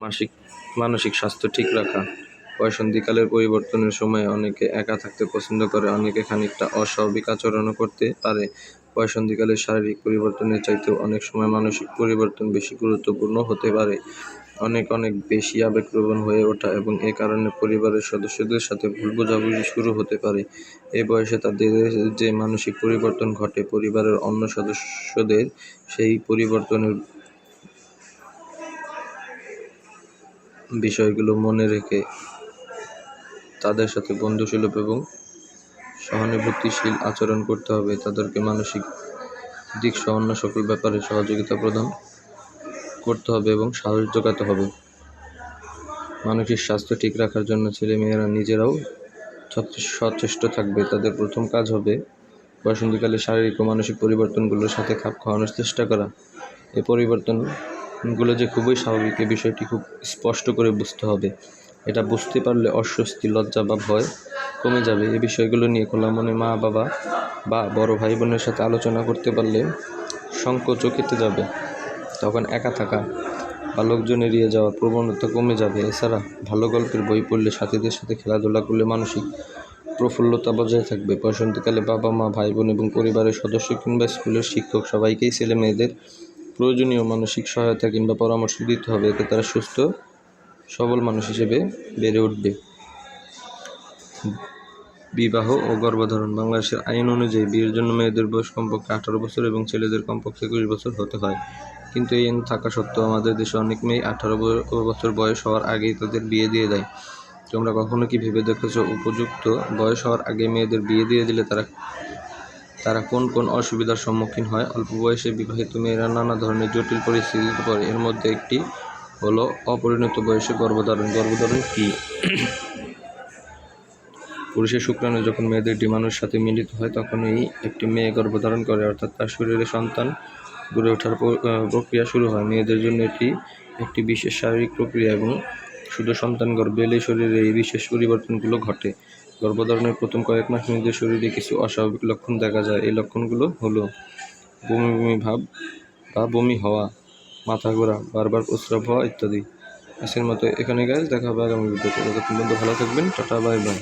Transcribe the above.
মাসিক মানসিক স্বাস্থ্য ঠিক রাখা। বয়সন্ধিকালের পরিবর্তনের সময়ে অনেকে একা থাকতে পছন্দ করে, অনেকে খানিকটা অস্বাভাবিক আচরণও করতে পারে। বয়সন্ধিকালের শারীরিক পরিবর্তনের চাইতেও অনেক সময় মানসিক পরিবর্তন বেশি গুরুত্বপূর্ণ হতে পারে। অনেক অনেক বেশি আবেগপ্রবণ হয়ে ওঠা এবং এ কারণে পরিবারের সদস্যদের সাথে ভুল বোঝাবুঝি শুরু হতে পারে। এই বয়সে তাদের যে মানসিক পরিবর্তন ঘটে, পরিবারের অন্য সদস্যদের সেই পরিবর্তনের বিষয়গুলো মনে রেখে তাদের সাথে বন্ধুসুলভ এবং সহানুভূতিশীল আচরণ করতে হবে। তাদেরকে মানসিক দিক সহ অন্য সকল ব্যাপারে সহযোগিতা প্রদান করতে হবে এবং সাহস যোগাতে হবে। মানসিক স্বাস্থ্য ঠিক রাখার জন্য ছেলেমেয়েরা নিজেরাও সচেষ্ট থাকবে। তাদের প্রথম কাজ হবে বসন্তকালে শারীরিক ও মানসিক পরিবর্তনগুলোর সাথে খাপ খাওয়ানোর চেষ্টা করা। এই পরিবর্তনগুলো যে খুবই স্বাভাবিক এই বিষয়টি খুব স্পষ্ট করে বুঝতে হবে। এটা বুঝতে পারলে অস্বস্তি, লজ্জা বা ভয় কমে যাবে। এই বিষয়গুলো নিয়ে খোলা মনে মা বাবা বা বড় ভাই বোনের সাথে আলোচনা করতে পারলে সংকোচও কেটে যাবে। তখন একা থাকা বা লোকজন এড়িয়ে যাওয়ার প্রবণতা কমে যাবে। এছাড়া ভালো গল্পের বই পড়লে সাথীদের সাথে খেলাধুলা করলে মানসিক প্রফুল্লতা বজায় থাকবে। বসন্তকালে বাবা মা ভাই বোন এবং পরিবারের সদস্য কিংবা স্কুলের শিক্ষক সবাইকেই ছেলে মেয়েদের প্রয়োজনীয় মানসিক সহায়তা কিংবা পরামর্শ দিতে হবে এতে তারা সুস্থ, সবল মানুষ হিসেবে বেড়ে উঠবে। বিবাহ ও গর্ভধারণ বাংলাদেশের আইন অনুযায়ী বিয়ের জন্য মেয়েদের বয়স কমপক্ষে আঠারো বছর এবং ছেলেদের কমপক্ষে একুশ বছর হতে হয়। কিন্তু এই আইন থাকা সত্ত্বেও আমাদের দেশে অনেক মেয়ে আঠারো বছর বয়স হওয়ার আগেই তাদের বিয়ে দিয়ে দেয়। তোমরা কখনো কি ভেবে দেখেছ, উপযুক্ত বয়স হওয়ার আগে মেয়েদের বিয়ে দিয়ে দিলে তারা তারা কোন কোন অসুবিধার সম্মুখীন হয়? অল্প বয়সে বিবাহিত মেয়েরা নানা ধরনের জটিল পরিস্থিতিতে পড়ে এর মধ্যে একটি হলো অপরিণত বয়সে গর্ভধারণ। গর্ভধারণ কী? পুরুষের শুক্রাণু যখন মেয়েদের ডিমাণুর সাথে মিলিত হয় তখন এই একটি মেয়ে গর্ভধারণ করে, অর্থাৎ তার শরীরে সন্তান গড়ে ওঠার প্রক্রিয়া শুরু হয়। মেয়েদের জন্য এটি একটি বিশেষ শারীরিক প্রক্রিয়া এবং শুধু সন্তান গর্ভে এলে শরীরে এই বিশেষ পরিবর্তনগুলো ঘটে। গর্ভধারণের প্রথম কয়েক মাস মেয়েদের শরীরে কিছু অস্বাভাবিক লক্ষণ দেখা যায়। এই লক্ষণগুলো হলো বমি বমি ভাব বা বমি হওয়া, মাথা ঘোরা, বারবার প্রস্রাব হওয়া ইত্যাদি। আজকের মতো এখানে গাছ দেখা হবে আগামী ভিডিওতে। ততক্ষণ পর্যন্ত ভালো থাকবেন। Tata bye bye